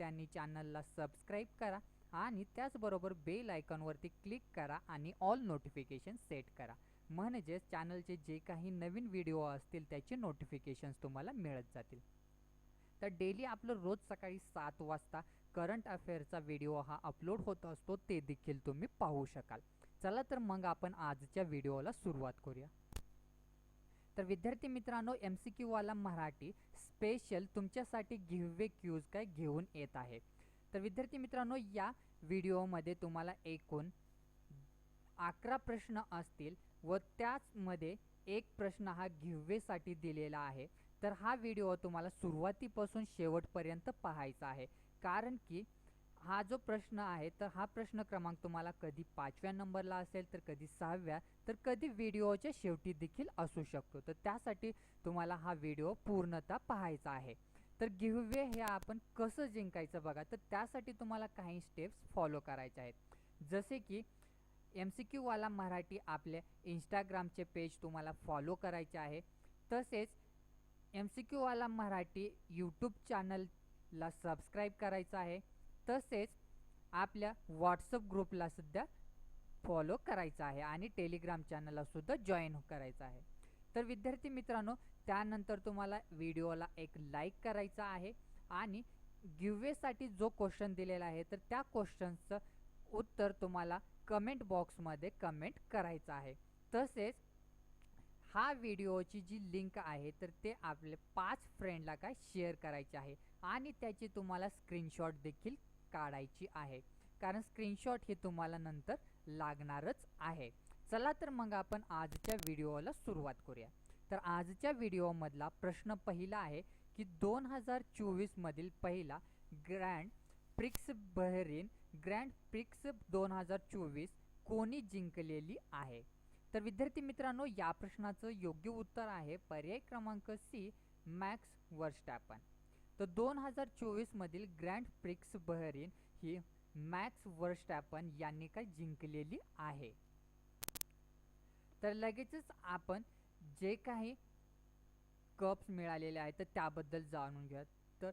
त्यांनी चॅनलला सबस्क्राईब करा आणि त्याचबरोबर बेल आयकॉनवरती क्लिक करा आणि ऑल नोटिफिकेशन सेट करा. म्हणजेच चॅनलचे जे काही नवीन व्हिडिओ असतील त्याचे नोटिफिकेशन्स तुम्हाला मिळत जातील. तर डेली आपलं रोज सकाळी सात वाजता करंट अफेअरचा व्हिडिओ हा अपलोड होत असतो ते देखील तुम्ही पाहू शकाल. चला तर मग आपण आजच्या व्हिडिओला सुरुवात करूया. तर विद्यार्थी मित्रांनो एम सी क्यूवाला मराठी स्पेशल तुमच्यासाठी गिव्हवे क्यूज काय घेऊन येत आहे. तर विद्यार्थी मित्रांनो या व्हिडिओमध्ये तुम्हाला एकूण अकरा प्रश्न असतील व त्याचमध्ये एक प्रश्न हा गिव्हवेसाठी दिलेला आहे. तर हा व्हिडिओ तुम्हाला सुरुवातीपासून शेवटपर्यंत पाहायचा आहे. कारण की हा जो प्रश्न आहे तर हा प्रश्न क्रमांक तुम्हाला कधी पाचव्या नंबरला असेल तर कधी सहाव्या तर कधी व्हिडिओच्या शेवटी देखील असू शकतो. तर त्यासाठी तुम्हाला हा व्हिडिओ पूर्णतः पाहायचा आहे. तर गिव्हवे हे आपण कसं जिंकायचं बघा. तर त्यासाठी तुम्हाला काही स्टेप्स फॉलो करायचे आहेत. जसे की एम सी क्यूवाला मराठी आपल्या इंस्टाग्रामचे पेज तुम्हाला फॉलो करायचे आहे. तसेच एम सी क्यूवाला मराठी यूट्यूब चॅनलला सबस्क्राईब करायचं आहे. तसेच आपल्या व्हॉट्सअप ग्रुपला सुद्धा फॉलो करायचं आहे आणि टेलिग्राम चॅनलला सुद्धा जॉईन करायचं आहे. तर विद्यार्थी मित्रांनो त्यानंतर तुम्हाला व्हिडिओला एक लाईक करायचा आहे आणि गिव्हवेसाठी जो क्वेश्चन दिलेला आहे तर त्या क्वेश्चनचं उत्तर तुम्हाला कमेंट बॉक्समध्ये कमेंट करायचं आहे. तसेच हा व्हिडिओची जी लिंक आहे तर ते आपले पाच फ्रेंडला काय शेअर करायचे आहे आणि त्याची तुम्हाला स्क्रीनशॉट देखील काढायची आहे. कारण स्क्रीनशॉट हे तुम्हाला नंतर लागणारच आहे. चला तर मग आपण आजच्या व्हिडिओला सुरुवात करूया. तर आजच्या व्हिडिओमधला प्रश्न पहिला आहे की दोन हजार चोवीसमधील पहिला grand prix Bahrain grand prix दोन हजार चोवीस कोणी जिंकलेली आहे? तर विद्यार्थी मित्रांनो या प्रश्नाचं योग्य उत्तर आहे पर्याय क्रमांक सी मॅक्स वर्स्टॅपन. तर दोन हजार चोवीसमधील ग्रँड प्रिक्स बहरीन ही मॅक्स वर्स्टॅपन यांनी काय जिंकलेली आहे? तर लगेचच आपण जे काही कप्स मिळालेले आहेत तर त्याबद्दल जाणून घ्या तर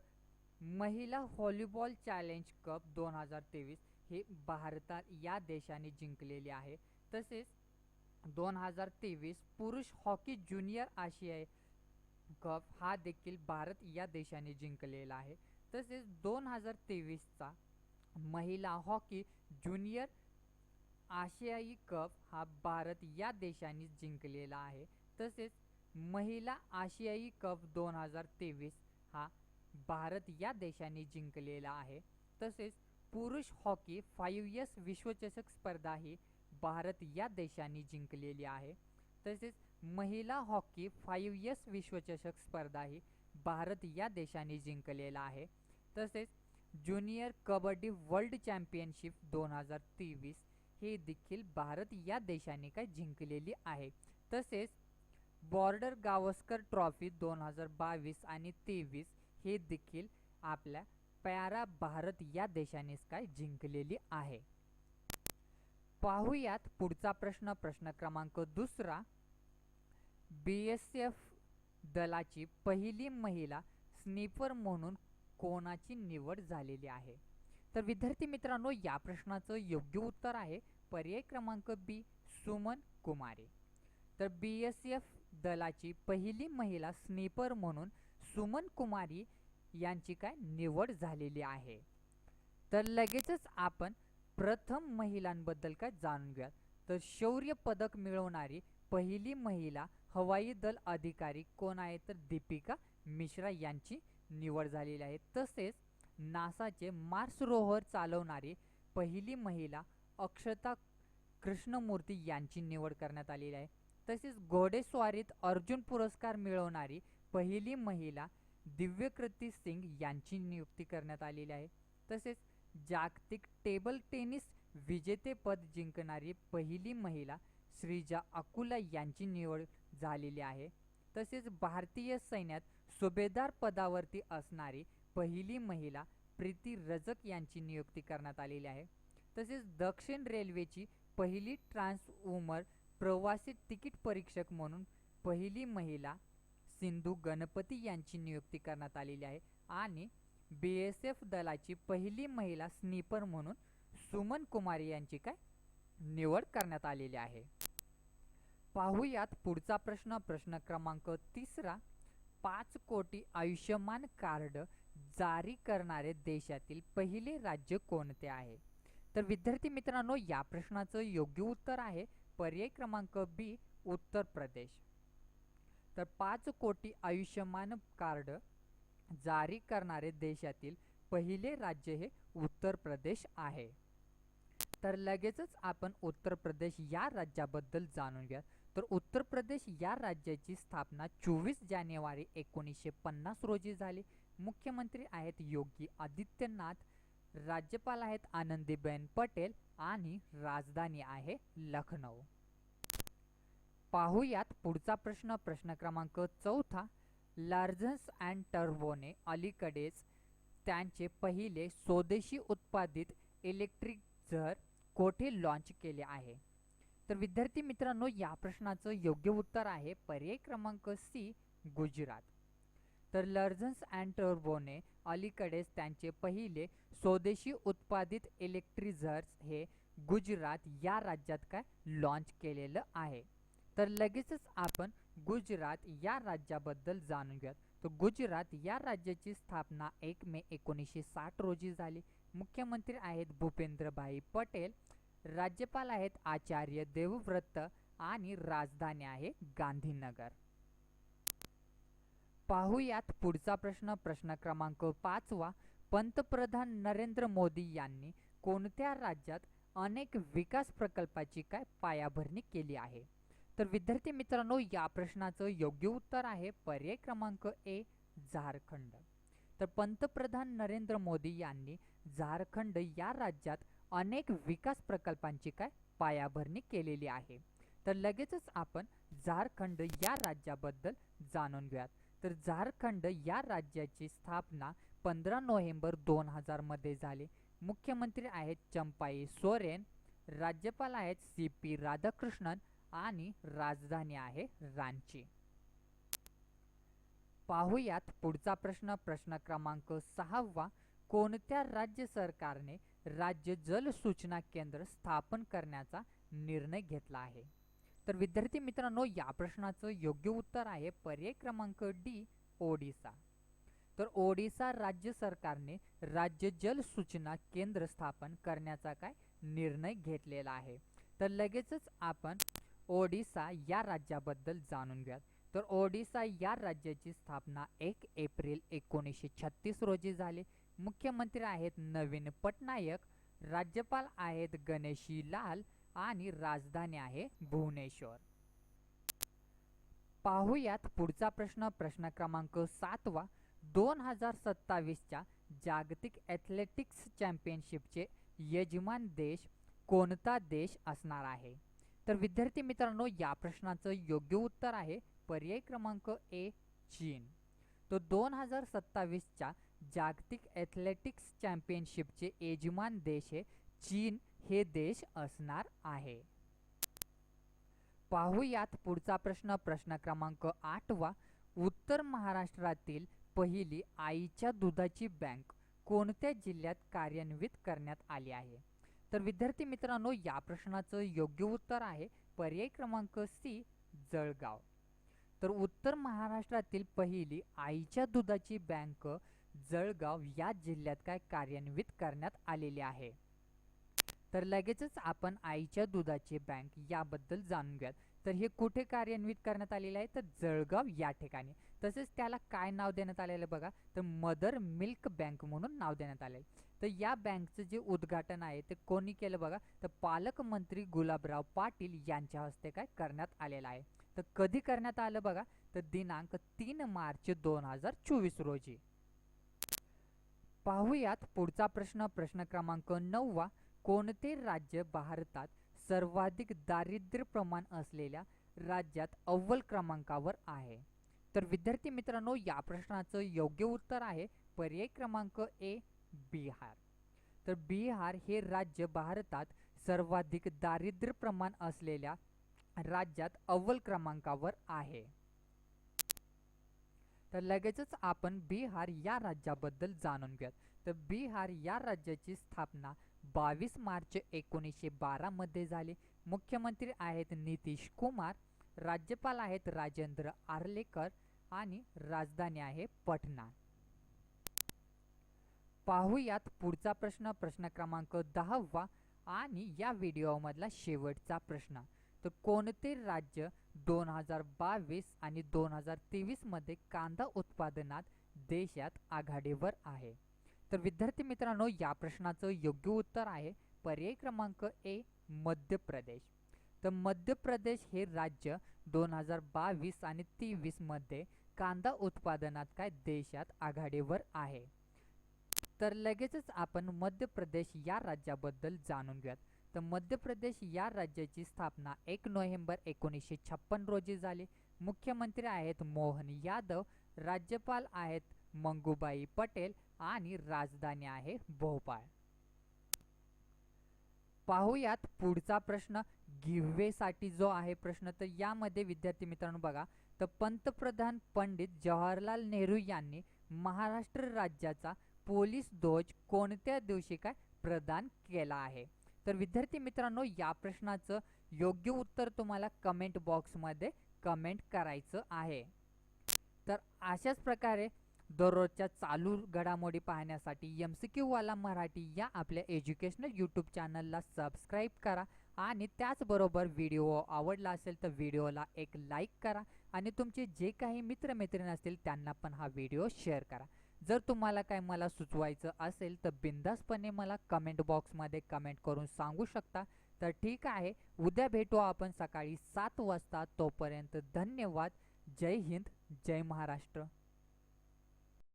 महिला व्हॉलीबॉल चॅलेंज कप दोन हजार तेवीस हे भारतात या देशाने जिंकलेले आहे. तसेच दोन हजार तेवीस पुरुष हॉकी ज्युनियर आशियाई कप हा देखील भारत या देशाने जिंकलेला आहे. तसेच दोन हजार तेवीसचा महिला हॉकी ज्युनियर आशियाई कप हा भारत या देशाने जिंकलेला आहे. तसेच महिला आशियाई कप दोन हजार तेवीस हा भारत या देशाने जिंकलेला आहे. तसेच पुरुष हॉकी फाईव्ह यस विश्वचषक स्पर्धा ही भारत या देशाने जिंकलेली आहे. तसेच महिला हॉकी फाईव्ह एस विश्वचषक स्पर्धाही भारत या देशाने जिंकलेला आहे. तसेच ज्युनियर कबड्डी वर्ल्ड चॅम्पियनशिप दोन हजार तेवीस हे देखील भारत या देशाने काय जिंकलेली आहे. तसेच बॉर्डर गावस्कर ट्रॉफी दोन हजार बावीस आणि तेवीस हे देखील आपल्या पॅरा भारत या देशानेच काय जिंकलेली आहे. पाहूयात पुढचा प्रश्न प्रश्न क्रमांक दुसरा. बी एस एफ दलाची पहिली महिला स्नीपर म्हणून कोणाची निवड झालेली आहे? तर विद्यार्थी मित्रांनो या प्रश्नाचं योग्य उत्तर आहे पर्याय क्रमांक बी सुमन कुमारे. तर बी एस एफ दलाची पहिली महिला स्नीपर म्हणून सुमन कुमारी यांची काय निवड झालेली आहे? तर लगेचच आपण प्रथम महिलांबद्दल काय जाणून घ्या तर शौर्य पदक मिळवणारी पहिली महिला हवाई दल अधिकारी कोण आहे तर दीपिका मिश्रा यांची निवड झालेली आहे. तसेच नासाचे मार्स रोव्हर चालवणारी पहिली महिला अक्षता कृष्णमूर्ती यांची निवड करण्यात आलेली आहे. तसेच घोडेस्वारीत अर्जुन पुरस्कार मिळवणारी पहिली महिला दिव्यकृती सिंग यांची नियुक्ती करण्यात आलेली आहे. तसेच जागतिक टेबल टेनिस विजेतेपद जिंकणारी पहिली महिला श्रीजा अकुला यांची निवड झालेली आहे. तसेच भारतीय सैन्यात सुभेदार पदावरती असणारी पहिली महिला प्रीती रजक यांची नियुक्ती करण्यात आलेली आहे. तसेच दक्षिण रेल्वेची पहिली ट्रान्स उमर प्रवासी तिकीट परीक्षक म्हणून पहिली महिला सिंधू गणपती यांची नियुक्ती करण्यात आलेली आहे. आणि बी एस एफ दलाची पहिली महिला स्नीपर म्हणून सुमन कुमारी यांची काय? निवड करण्यात आलेली आहे. पाहूयात पुढचा प्रश्न. प्रश्न क्रमांक तिसरा. पाच कोटी आयुष्यमान कार्ड जारी करणारे देशातील पहिले राज्य कोणते आहे? तर विद्यार्थी मित्रांनो या प्रश्नाचं योग्य उत्तर आहे पर्याय क्रमांक बी उत्तर प्रदेश. तर पाच कोटी आयुष्यमान कार्ड जारी करणारे देशातील पहिले राज्य हे उत्तर प्रदेश आहे. तर लगेचच आपण उत्तर प्रदेश या राज्याबद्दल जाणून घ्या तर उत्तर प्रदेश या राज्याची स्थापना चोवीस जानेवारी एकोणीसशे पन्नास रोजी झाली. मुख्यमंत्री आहेत योगी आदित्यनाथ राज्यपाल आहेत आनंदीबेन पटेल आणि राजधानी आहे लखनौ. पाहूयात पुढचा प्रश्न. प्रश्न क्रमांक चौथा लार्जन्स अँड टर्बोने अलीकडेच त्यांचे पहिले स्वदेशी उत्पादित इलेक्ट्रिक झर कोठे लॉन्च केले आहे? तर विद्यार्थी मित्रांनो या प्रश्नाचं योग्य उत्तर आहे पर्याय क्रमांक सी गुजरात. तर लर्जन्स अँड टर्बोने अलीकडेच त्यांचे पहिले स्वदेशी उत्पादित इलेक्ट्रिझर्स हे गुजरात या राज्यात काय लॉन्च केलेलं आहे. तर लगेचच आपण गुजरात या राज्याबद्दल जाणून घ्या तर गुजरात या राज्याची स्थापना एक मे एकोणीसशे साठ रोजी झाली. मुख्यमंत्री आहेत भूपेंद्रभाई पटेल. राज्यपाल आहेत आचार्य देवव्रत आणि राजधानी आहे गांधीनगर. पाहूयात पुढचा प्रश्न. प्रश्न क्रमांक पाचवा. पंतप्रधान नरेंद्र मोदी यांनी कोणत्या राज्यात अनेक विकास प्रकल्पाची काय पायाभरणी केली आहे? तर विद्यार्थी मित्रांनो या प्रश्नाचं योग्य उत्तर आहे पर्याय क्रमांक ए झारखंड. तर पंतप्रधान नरेंद्र मोदी यांनी झारखंड या राज्यात अनेक विकास प्रकल्पांची काय पायाभरणी केलेली आहे. तर लगेचच आपण झारखंड या राज्याबद्दल जाणून घेऊयात. तर झारखंड या राज्याची स्थापना पंधरा नोव्हेंबर दोन हजारमध्ये झाली. मुख्यमंत्री आहेत चंपाई सोरेन राज्यपाल आहेत सी पी राधाकृष्णन आणि राजधानी आहे रांची. पाहूयात पुढचा प्रश्न. प्रश्न क्रमांक सहावा. कोणत्या राज्य सरकारने राज्य जल सूचना केंद्र स्थापन करण्याचा निर्णय घेतला आहे. तर विद्यार्थी मित्रांनो या प्रश्नाचं योग्य उत्तर आहे पर्याय क्रमांक डी ओडिसा. तर ओडिसा राज्य सरकारने राज्य जल सूचना केंद्र स्थापन करण्याचा काय निर्णय घेतलेला आहे? तर लगेचच आपण ओडिसा या राज्याबद्दल जाणून घ्या तर ओडिसा या राज्याची स्थापना एक एप्रिल एकोणीसशे छत्तीस रोजी झाली. मुख्यमंत्री आहेत नवीन पटनायक राज्यपाल आहेत गणेशी लाल आणि राजधानी आहे भुवनेश्वर. पाहूयात पुढचा प्रश्न प्रश्न क्रमांक सातवा. दोन हजार सत्तावीसच्या जागतिक ॲथलेटिक्स चॅम्पियनशिपचे यजमान देश कोणता देश असणार आहे? तर विद्यार्थी मित्रांनो या प्रश्नाचं योग्य उत्तर आहे पर्याय क्रमांक ए चीन. तो दोन हजार सत्तावीसच्या जागतिक ॲथलेटिक्स चॅम्पियनशिपचे यजमान देश हे चीन हे देश असणार आहे. पाहूयात पुढचा प्रश्न. प्रश्न क्रमांक आठवा उत्तर महाराष्ट्रातील पहिली आईच्या दुधाची बँक कोणत्या जिल्ह्यात कार्यान्वित करण्यात आली आहे? तर विद्यार्थी मित्रांनो या प्रश्नाचं योग्य उत्तर आहे पर्याय क्रमांक सी जळगाव. तर उत्तर महाराष्ट्रातील पहिली आईच्या दुधाची बँक जळगाव या जिल्ह्यात काय कार्यान्वित करण्यात आलेले आहे? तर लगेचच आपण आईच्या दुधाची बँक याबद्दल जाणून घ्या तर हे कुठे कार्यान्वित करण्यात आलेले आहे? तर जळगाव या ठिकाणी. तसेच त्याला काय नाव देण्यात आलेलं बघा? तर मदर मिल्क बँक म्हणून नाव देण्यात आले तर या बँकचं जे उद्घाटन आहे ते कोणी केलं बघा? तर पालकमंत्री गुलाबराव पाटील यांच्या हस्ते काय करण्यात आलेलं आहे? तर कधी करण्यात आलं बघा? तर दिनांक तीन मार्च दोन हजार चोवीस रोजी. पाहूयात पुढचा प्रश्न. प्रश्न क्रमांक नववा. कोणते राज्य भारतात सर्वाधिक दारिद्र्य प्रमाण असलेल्या राज्यात अव्वल क्रमांकावर आहे? तर विद्यार्थी मित्रांनो या प्रश्नाचं योग्य उत्तर आहे पर्याय क्रमांक ए बिहार. तर बिहार हे राज्य भारतात सर्वाधिक दारिद्र्य प्रमाण असलेल्या राज्यात अव्वल क्रमांकावर आहे. तर लगेचच आपण बिहार या राज्याबद्दल जाणून घेऊयात. तर बिहार या राज्याची स्थापना बावीस मार्च एकोणीसशे बारामध्ये झाली. मुख्यमंत्री आहेत नितीश कुमार राज्यपाल आहेत राजेंद्र आर्लेकर आणि राजधानी आहे पटना. पाहूयात पुढचा प्रश्न प्रश्न क्रमांक दहावा आणि या व्हिडिओमधला शेवटचा प्रश्न. तर कोणते राज्य दोन हजार बावीस आणि दोन हजार तेवीसमध्ये कांदा उत्पादनात देशात आघाडीवर आहे? तर विद्यार्थी मित्रांनो या प्रश्नाचं योग्य उत्तर आहे पर्याय क्रमांक ए मध्य प्रदेश. तर मध्य प्रदेश हे राज्य दोन हजार बावीस आणि तेवीसमध्ये कांदा उत्पादनात काय देशात आघाडीवर आहे? तर लगेचच आपण मध्य प्रदेश या राज्याबद्दल जाणून घेऊयात. तर मध्य प्रदेश या राज्याची स्थापना एक नोव्हेंबर एकोणीसशे छप्पन रोजी झाली. मुख्यमंत्री आहेत मोहन यादव राज्यपाल आहेत मंगूबाई पटेल आणि राजधानी आहे भोपाळ. पाहूयात पुढचा प्रश्न. गिव्वेसाठी जो आहे प्रश्न तर यामध्ये विद्यार्थी मित्रांनो बघा तर पंतप्रधान पंडित जवाहरलाल नेहरू यांनी महाराष्ट्र राज्याचा पोलीस ध्वज कोणत्या दिवशी काय? प्रदान केला आहे. तर विद्यार्थी मित्रांनो या प्रश्नाचं योग्य उत्तर तुम्हाला कमेंट बॉक्समध्ये कमेंट करायचं आहे. तर अशाच प्रकारे दररोजच्या चालू घडामोडी पाहण्यासाठी एम सी क्यू वाला मराठी या आपल्या एज्युकेशनल यूट्यूब चॅनलला सबस्क्राईब करा आणि त्याचबरोबर व्हिडिओ आवडला असेल तर व्हिडिओला एक लाईक करा आणि तुमचे जे काही मित्रमैत्रिणी असतील त्यांना पण हा व्हिडिओ शेअर करा. जर तुम्हाला काय मला सुचवायचं असेल तर बिंदासपणे मला कमेंट बॉक्समध्ये कमेंट करून सांगू शकता. तर ठीक आहे. उद्या भेटू आपण सकाळी सात वाजता. तोपर्यंत धन्यवाद. जय हिंद. जय महाराष्ट्र.